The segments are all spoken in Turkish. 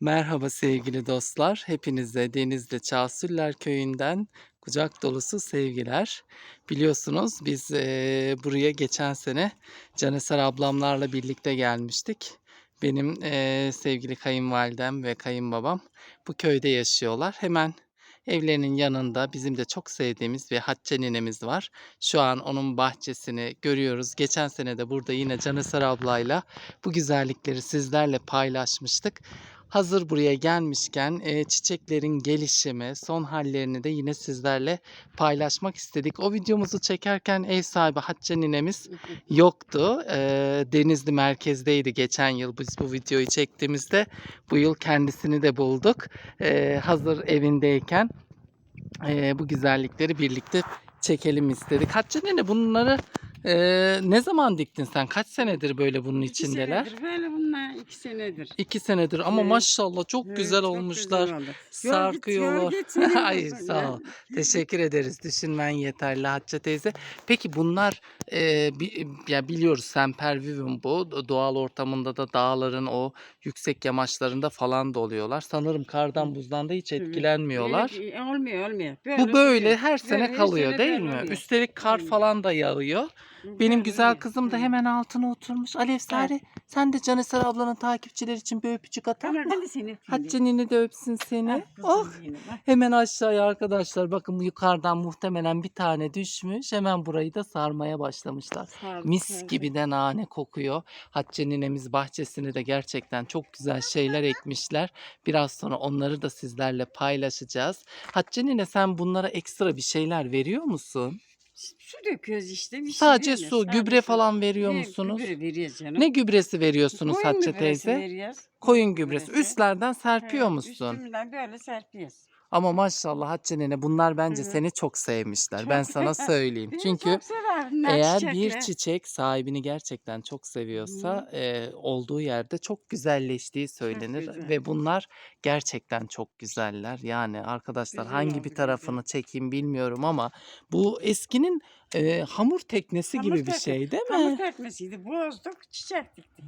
Merhaba sevgili dostlar. Hepinize Denizli Çağsüller Köyü'nden kucak dolusu sevgiler. Biliyorsunuz biz eee, buraya geçen sene Caneser ablamlarla birlikte gelmiştik. Benim eee, sevgili kayınvalidem ve kayınbabam bu köyde yaşıyorlar. Hemen evlerinin yanında bizim de çok sevdiğimiz bir Hatice ninemiz var. Şu an onun bahçesini görüyoruz. Geçen sene de burada yine Caneser ablayla bu güzellikleri sizlerle paylaşmıştık. Hazır buraya gelmişken e, çiçeklerin gelişimi, son hallerini de yine sizlerle paylaşmak istedik. O videomuzu çekerken ev sahibi Hatice ninemiz yoktu. E, Denizli merkezdeydi geçen yıl biz bu videoyu çektiğimizde. Bu yıl kendisini de bulduk. E, hazır evindeyken e, bu güzellikleri birlikte çekelim istedik. Hatice nene bunları e, ne zaman diktin sen? Kaç senedir böyle bunun İki içindeler? senedir böyle bunlar iki senedir. İki senedir ama Evet. maşallah çok Evet, güzel çok olmuşlar. güzel oldu. Sarkıyorlar. Git, biliyor sağ ol. Teşekkür ederiz. Düşünmen yeterli Hatice teyze. Peki bunlar e, bi- ya biliyoruz sempervivum bu. Do- Doğal ortamında da dağların o yüksek yamaçlarında falan da oluyorlar. Sanırım kardan buzdan da hiç Evet. etkilenmiyorlar. Böyle- olmuyor olmuyor. Bu böyle duruyor. her sene Böyle her kalıyor sene değil böyle mi? oluyor. Üstelik kar Aynen. falan da yağıyor. Benim güzel kızım da hemen altına oturmuş. Alev Sare sen de Caneser ablanın takipçileri için bir öpücük atar Tamam mı? ben de seni öpeyim. Hatice nene de öpsün seni. Kızım Oh benim, bak. hemen aşağıya arkadaşlar bakın yukarıdan muhtemelen bir tane düşmüş. Hemen burayı da sarmaya başlamışlar. Sağ ol, Mis ol. gibi de nane kokuyor. Hatice ninemiz bahçesine de gerçekten çok güzel şeyler ekmişler. Biraz sonra onları da sizlerle paylaşacağız. Hatice nine sen bunlara ekstra bir şeyler veriyor musun? Su döküyoruz işte. Bir şey Sadece veriyoruz, su, gübre falan veriyor Ne, musunuz? Gübre veriyoruz canım. Ne gübresi veriyorsunuz Koyun Hatice gübresi teyze? veriyoruz. Koyun gübresi. gübresi. Üstlerden serpiyor He, musun? Üstümden böyle serpiyoruz. Ama maşallah Hatice nene bunlar bence hı. seni çok sevmişler. Çok. Ben sana söyleyeyim. Beni Çünkü çok sever bunlar eğer bir çiçek sahibini gerçekten çok seviyorsa e, olduğu yerde çok güzelleştiği söylenir güzel. ve bunlar gerçekten çok güzeller. Yani arkadaşlar Güzel hangi oldu, bir güzel. tarafını çekeyim bilmiyorum ama bu eskinin e, hamur teknesi Hamur gibi bir tekne- şey değil Hamur mi? teknesiydi. Bozduk, çiçek diktik.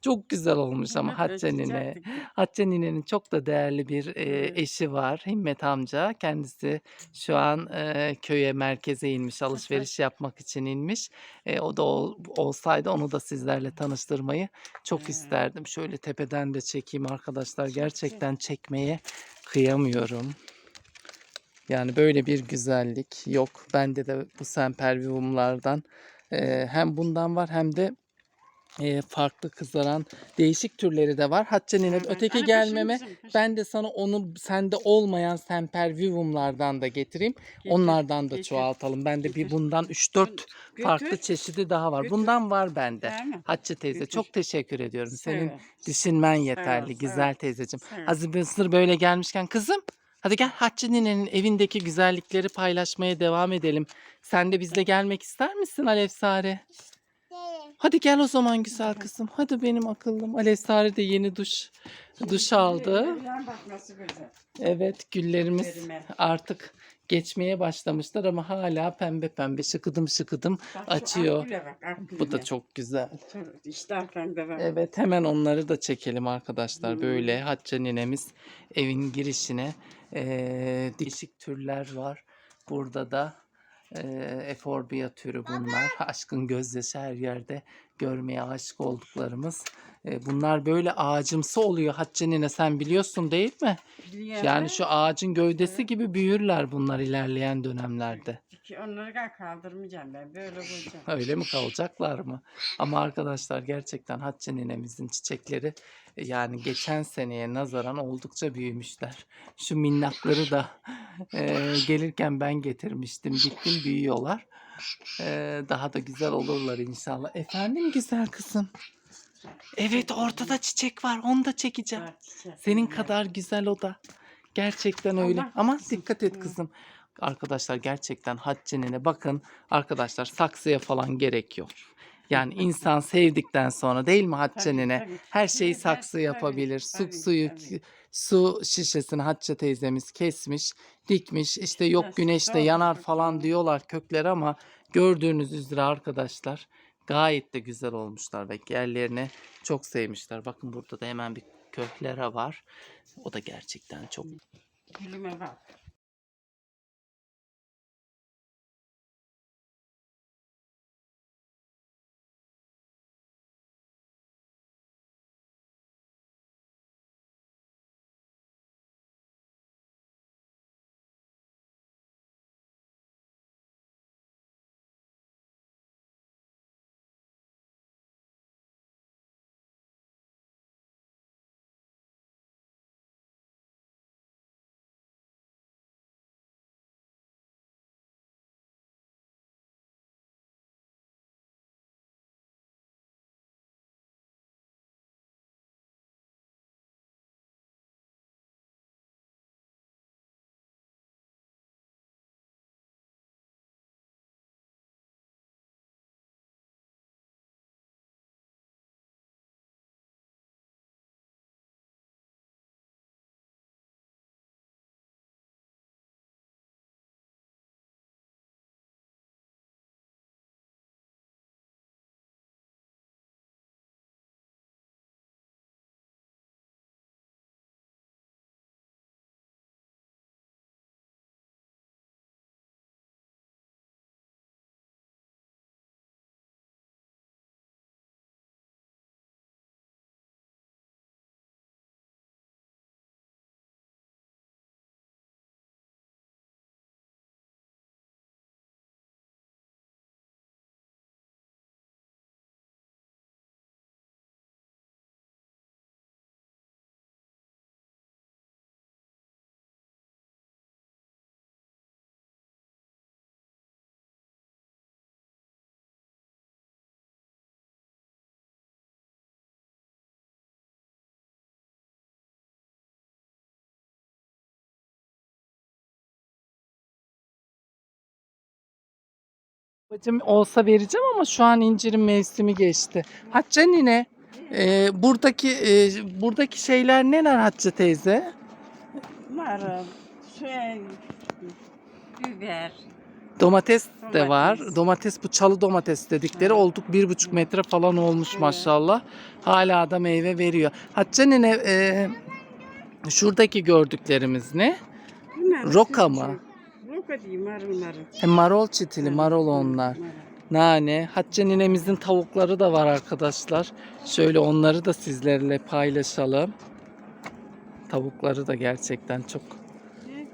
Çok güzel olmuş ama Hatice nine. Hatice ninenin çok da değerli bir e, eşi var. Himmet amca. Kendisi şu an e, köye merkeze inmiş. Alışveriş yapmak için inmiş. E, o da ol- olsaydı onu da sizlerle tanıştırmayı çok isterdim. Şöyle tepeden de çekeyim arkadaşlar. Gerçekten çekmeye kıyamıyorum. Yani böyle bir güzellik yok. Bende de bu sempervivumlardan e, hem bundan var hem de e, farklı kızaran değişik türleri de var. Hatice nine Evet. öteki Ana, gelmeme paşam, paşam. ben de sana onu sende olmayan sempervivumlardan da getireyim. Getir, Onlardan da getir. çoğaltalım. Bende bir getir. bundan 3-4 Götür. farklı çeşidi daha var. götür. Bundan var bende. Hatice teyze Götür. çok teşekkür ediyorum. Senin Evet. düşünmen yeterli. sağ Güzel ol. teyzeciğim. Ol. Hazır Mısır böyle gelmişken kızım hadi gel Hatice ninenin evindeki güzellikleri paylaşmaya devam edelim. Sen de bizle gelmek ister misin Alev Sare? Hadi gel o zaman güzel kızım. Hadi benim akıllım. Alev Sare de yeni duş duş aldı. Bak nasıl güzel. Evet güllerimiz Güllerime. artık geçmeye başlamışlar ama hala pembe pembe şıkıdım şıkıdım Bak şu açıyor. akgüle bak, akgüle. Bu da çok güzel. İşte arkanda var. Evet hemen onları da çekelim arkadaşlar. Hmm. Böyle Hatice ninemiz evin girişine eee, değişik türler var. Burada da eee eforbia türü bunlar. Aşkın gözyaşı her yerde görmeye aşık olduklarımız. Eee, bunlar böyle ağacımsı oluyor Hatice nine sen biliyorsun değil mi? Biliyorum. Yani şu ağacın gövdesi Evet. gibi büyürler bunlar ilerleyen dönemlerde. Ki Onları ben kaldırmayacağım ben. Böyle koyacağım. Öyle mi kalacaklar mı? Ama arkadaşlar gerçekten Hatice ninemizin çiçekleri e, yani geçen seneye nazaran oldukça büyümüşler. Şu minnakları da e, gelirken ben getirmiştim. Gittim büyüyorlar. E, daha da güzel olurlar inşallah. Efendim güzel kızım. Evet ortada çiçek var. Onu da çekeceğim. Çiçek Senin bunlar. kadar güzel o da. Gerçekten öyle. Allah Ama dikkat et kızım. Arkadaşlar gerçekten Hatice'nine bakın. Arkadaşlar saksıya falan gerek yok. Yani insan sevdikten sonra değil mi Hatice Tabii, nine? tabii. Her şeyi saksı tabii, yapabilir. Su suyu tabii. su şişesini Hatice teyzemiz kesmiş, dikmiş. İşte yok güneşte yanar falan diyorlar kökler ama gördüğünüz üzere arkadaşlar gayet de güzel olmuşlar ve yerlerini çok sevmişler. Bakın burada da hemen bir köhlere var. O da gerçekten çok Gülüme bak. Babacım olsa vereceğim ama şu an incirin mevsimi geçti. Hatice nine, e, buradaki e, buradaki şeyler neler Hatice teyze? Marul, şey, biber. Domates de var. Domates. Bu çalı domates dedikleri olduk bir buçuk metre falan olmuş maşallah. Hala da meyve veriyor. Hatice nine, e, şuradaki gördüklerimiz ne? Bunlar Roka mı? Değil, marul marul. He, marol çitili, marol onlar. marul. Nane. Hatice ninemizin tavukları da var arkadaşlar. Şöyle onları da sizlerle paylaşalım. Tavukları da gerçekten çok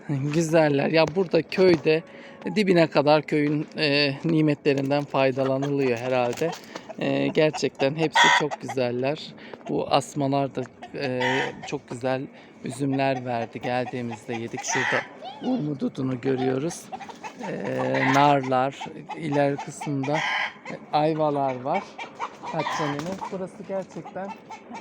güzeller. Ya burada köyde dibine kadar köyün e, nimetlerinden faydalanılıyor herhalde. E, gerçekten hepsi çok güzeller. Bu asmalar da e, çok güzel üzümler verdi. Geldiğimizde yedik. Şurada umududunu görüyoruz. E, narlar, ileri kısımda ayvalar var. Hatice'nin. Burası gerçekten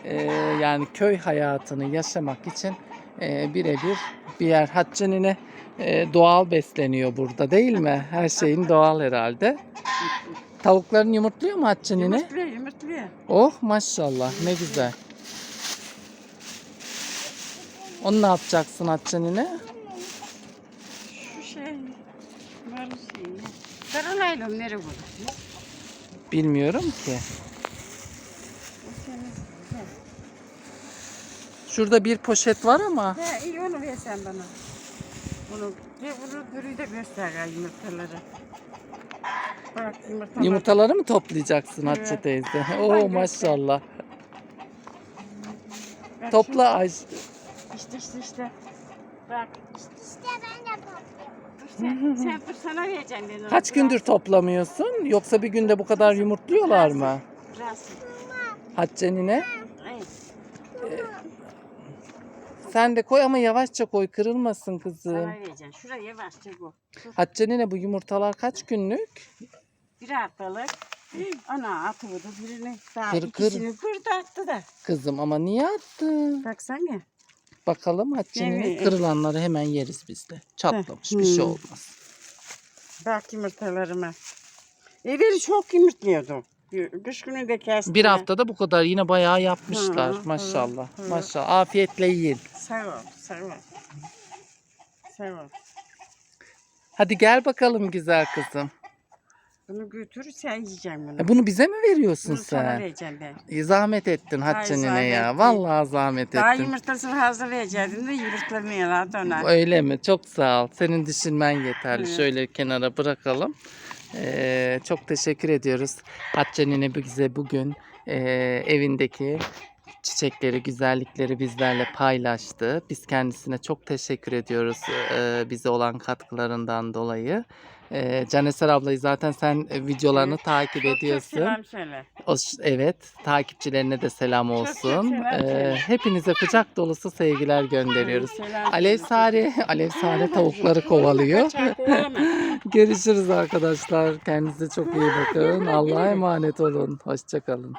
e, yani köy hayatını yaşamak için e, birebir bir yer. Hatice'nin e, doğal besleniyor burada değil mi? Her şeyin doğal herhalde. Tavukların yumurtluyor mu Hatice'nin? Yumurtluyor, yumurtluyor. Oh maşallah ne güzel. Onu ne yapacaksın Hatice'nin? Şu şey, marul şeyi. Sarılaylım nereye bu? Bilmiyorum ki. Şurada bir poşet var ama He, iyi onu ver sen bana. Bunu, de bunu dürüyü de göster ya yumurtaları. Bak yumurtalar. yumurtaları mı toplayacaksın Evet. Hatice teyze? Oo maşallah. Topla Ay. İşte işte işte. Bak. İşte ben de topluyorum. Dur sen, sen dur sana vereceğim ben onu. Kaç gündür toplamıyorsun? Yoksa bir günde bu kadar yumurtluyorlar mı? Biraz. Hatice nine? Ay, Sen de koy ama yavaşça koy kırılmasın kızım. sana vereceğim. Şuraya yavaşça bu. Dur. Hatice nine bu yumurtalar kaç günlük? Bir haftalık. Ana atı vurdu birini. Daha Kır, kır. ikisini kırdı attı da. Kızım ama niye attın? Baksana. Bakalım Hatice nine Evet. kırılanları hemen yeriz biz de. Çatlamış bir şey Hmm. olmaz. Bak yumurtalarıma. Evveli çok yumurtluyordu. Kış günü de kestim. Bir haftada bu kadar yine bayağı yapmışlar Hı, hı, maşallah. hı. Maşallah. Afiyetle yiyin. Sağ ol, sağ ol. Sağ ol. Hadi gel bakalım güzel kızım. Bunu götür sen yiyeceksin bunu. E, bunu bize mi veriyorsun Bunu sana sen? vereceğim ben. E, Zahmet ettin Ay, Hatice nine zahmet ya. Vallahi zahmet Daha ettin. yumurtasını hazırlayacaktım da yumurtlarını yaladı ona. Öyle mi? Çok sağ ol. Senin düşünmen yeterli. Evet. Şöyle kenara bırakalım. Ee, çok teşekkür ediyoruz. Hatice nine bize bugün e, evindeki çiçekleri, güzellikleri bizlerle paylaştı. Biz kendisine çok teşekkür ediyoruz e, bize olan katkılarından dolayı. E, Caneser ablayı zaten sen e, videolarını takip Çok ediyorsun. selam söyle. O, evet, takipçilerine de selam olsun. selam Ee, söyle. hepinize kucak dolusu sevgiler gönderiyoruz. Selam Alev söyle. Sare, Alev Sare tavukları kovalıyor. Kaçar, kovalama. Görüşürüz arkadaşlar. Kendinize çok iyi bakın. Allah'a emanet olun. Hoşçakalın.